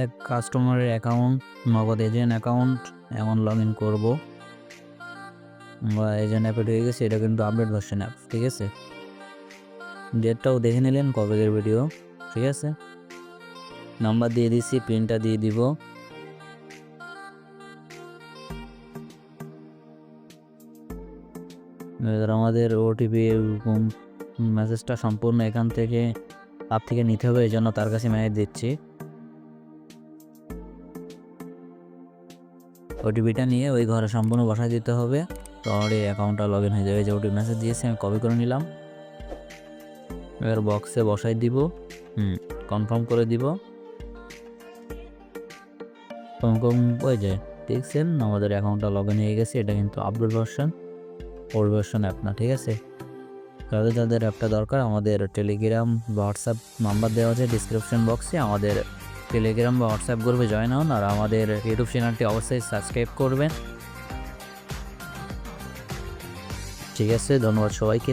এক কাস্টমারের account Nagad agent account এমন লগ ইন করব। বা এজেন্ট অ্যাপে ঢুকে গেছি, এটা কিন্তু আপডেট ভার্সন অ্যাপ ঠিক আছে? ডেটটাও দেখে নিলেন, কবেকের ভিডিও ঠিক আছে? নাম্বার দিয়ে দিছি পিনটা দিয়ে দিব। এবার আমাদের ওটিপি মেসেজটা সম্পূর্ণ এখান থেকে আপ থেকে নিতে হবে এই জন্য তার কাছে মেসেজ দিচ্ছি। ওটিপিটা নিয়ে ওই ঘরে সম্পূর্ণ বসায় দিতে হবে। তাহলে অ্যাকাউন্টটা লগ ইন হয়ে যাবে। যে ওটিপি মেসেজ দিয়েছি, আমি কপি করে নিলাম। এবার বক্সে বসাই দিব। হুম কনফার্ম করে দিব। কনফার্ম হয়ে যায় দেখছেন, আমাদের অ্যাকাউন্টটা লগ ইন হয়ে গেছে। এটা কিন্তু update version old version app না, ঠিক আছে? যাদের যাদের অ্যাপটা দরকার, আমাদের টেলিগ্রাম হোয়াটসঅ্যাপ নাম্বার দেওয়া আছে ডিসক্রিপশন বক্সে আমাদের টেলিগ্রাম বা হোয়াটসঅ্যাপ গ্রুপে জয়েন হন আর আমাদের ইউটিউব চ্যানেলটি অবশ্যই সাবস্ক্রাইব করবেন। ঠিক আছে, ধন্যবাদ সবাইকে।